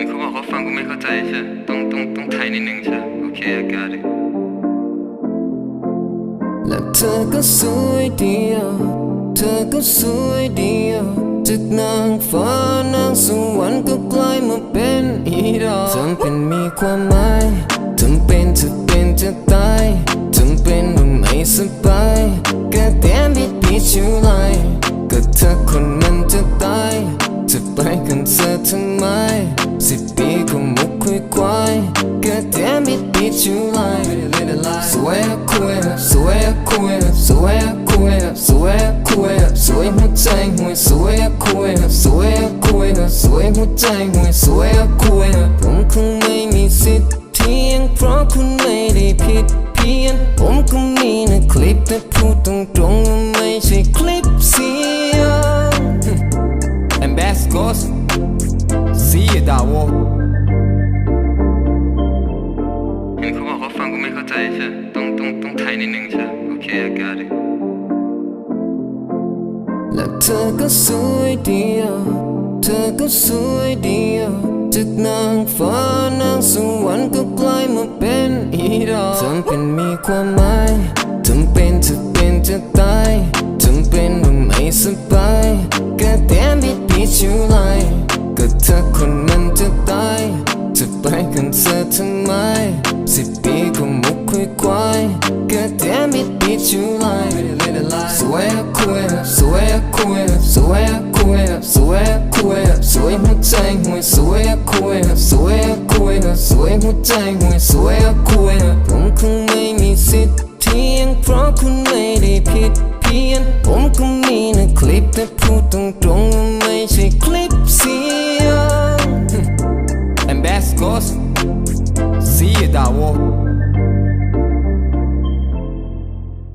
ห็นเขาบอกเขาฟังกูไม่เข้าใจใช่ต้องต้องต้องไทยนิดนึงใช่โอเค I got it และเธอก็สวยเดียว เธอก็สวยเดียว จากนางฟ้านางสวรรค์ก็กลายมาเป็นอีดอลจำเป็นมีความหมายจำเป็นจะเป็นจะตายจำเป็นว่าไม่สบายก็แต้มบิดบิดชิวไลก็เธอคนมันจะตายจะไปกันเธอทำไมสิบปีก็ มุกคุยควายก็แต้มบิดบิดชิวไลสวยอะคุยอะสวยอะคุยอะสวยอะคุยอะสวยอะคุยอะสวยหัวใจห่วยสวยอะคุยอะสวยอะคุยอะสวยหัวใจห่วยสวยอะคุยอะผมคงไม่มีสิทธิ์เทียงเพราะคุณไม่ได้ผิดเพี้ยนผมก็มีนะคลิปแต่พูดตรงๆว่าไม่ใช่คลิปเสียง And best goes See you Dawo เไม่เข้าใจใช่ต้องต้องต้องไทยนิดนึงใช่โอเค I got it และเธอก็สวยเดียว เธอก็สวยเดียว จากนางฟ้านางสวรรค์ก็กลายมาเป็นอีดอลจำเป็นมีความหมายจำเป็นจะเป็นจะตายจำเป็นว่าไม่สบายก็แต้มบิดบิดชิวไลก็เธอคนมันจะตาย จะไปกันเธอทำไม สิบปีก็มุกคุยควายเกิดแต่ไม่ติดชูไลน์สวยอะคุยอะสวยอะคุยอะสวยอะคุยอะสวยอะคุยอะสวยหัวใจห่วยสวยอะคุยอะสวยอะคุยอะสวยหัวใจห่วยสวยอะคุยอะผมคงไม่มีสิทธิ์เพียงเพราะคุณไม่ได้ผิดเพี้ยนผมก็มีนะคลิปแต่พูดตรง more.